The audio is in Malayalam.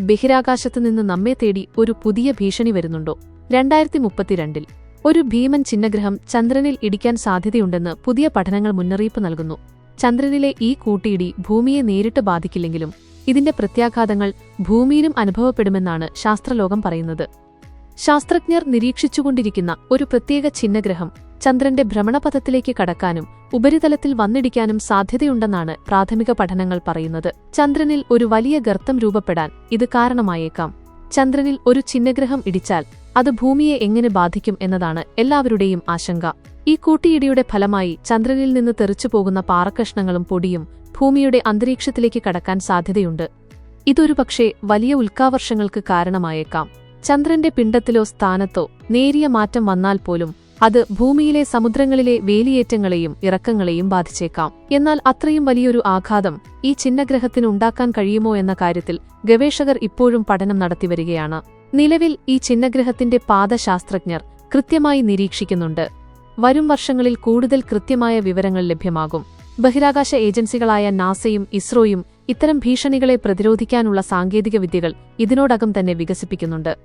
ബഹിരാകാശത്തുനിന്ന് നമ്മെ തേടി ഒരു പുതിയ ഭീഷണി വരുന്നുണ്ടോ? രണ്ടായിരത്തി മുപ്പത്തിരണ്ടിൽ ഒരു ഭീമൻ ചിഹ്നഗ്രഹം ചന്ദ്രനിൽ ഇടിക്കാൻ സാധ്യതയുണ്ടെന്ന് പുതിയ പഠനങ്ങൾ മുന്നറിയിപ്പ് നൽകുന്നു. ചന്ദ്രനിലെ ഈ കൂട്ടിയിടി ഭൂമിയെ നേരിട്ട് ബാധിക്കില്ലെങ്കിലും ഇതിന്റെ പ്രത്യാഘാതങ്ങൾ ഭൂമിയിലും അനുഭവപ്പെടുമെന്നാണ് ശാസ്ത്രലോകം പറയുന്നത്. ശാസ്ത്രജ്ഞർ നിരീക്ഷിച്ചുകൊണ്ടിരിക്കുന്ന ഒരു പ്രത്യേക ചിഹ്നഗ്രഹം ചന്ദ്രന്റെ ഭ്രമണപഥത്തിലേക്ക് കടക്കാനും ഉപരിതലത്തിൽ വന്നിടിക്കാനും സാധ്യതയുണ്ടെന്നാണ് പ്രാഥമിക പഠനങ്ങൾ പറയുന്നത്. ചന്ദ്രനിൽ ഒരു വലിയ ഗർത്തം രൂപപ്പെടാൻ ഇത് കാരണമായേക്കാം. ചന്ദ്രനിൽ ഒരു ചിഹ്നഗ്രഹം ഇടിച്ചാൽ അത് ഭൂമിയെ എങ്ങനെ ബാധിക്കും എന്നതാണ് എല്ലാവരുടെയും ആശങ്ക. ഈ കൂട്ടിയിടിയുടെ ഫലമായി ചന്ദ്രനിൽ നിന്ന് തെറിച്ചുപോകുന്ന പാറക്കഷ്ണങ്ങളും പൊടിയും ഭൂമിയുടെ അന്തരീക്ഷത്തിലേക്ക് കടക്കാൻ സാധ്യതയുണ്ട്. ഇതൊരു പക്ഷേ വലിയ ഉൽക്കാവർഷങ്ങൾക്ക് കാരണമായേക്കാം. ചന്ദ്രന്റെ പിണ്ടത്തിലോ സ്ഥാനത്തോ നേരിയ മാറ്റം വന്നാൽ പോലും അത് ഭൂമിയിലെ സമുദ്രങ്ങളിലെ വേലിയേറ്റങ്ങളെയും ഇറക്കങ്ങളെയും ബാധിച്ചേക്കാം. എന്നാൽ അത്രയും വലിയൊരു ആഘാതം ഈ ചിഹ്നഗ്രഹത്തിന് ഉണ്ടാക്കാൻ കഴിയുമോ എന്ന കാര്യത്തിൽ ഗവേഷകർ ഇപ്പോഴും പഠനം നടത്തിവരികയാണ്. നിലവിൽ ഈ ചിഹ്നഗ്രഹത്തിന്റെ പാത ശാസ്ത്രജ്ഞർ കൃത്യമായി നിരീക്ഷിക്കുന്നുണ്ട്. വരും വർഷങ്ങളിൽ കൂടുതൽ കൃത്യമായ വിവരങ്ങൾ ലഭ്യമാകും. ബഹിരാകാശ ഏജൻസികളായ നാസയും ഇസ്രോയും ഇത്തരം ഭീഷണികളെ പ്രതിരോധിക്കാനുള്ള സാങ്കേതിക വിദ്യകൾ ഇതിനോടകം തന്നെ വികസിപ്പിക്കുന്നുണ്ട്.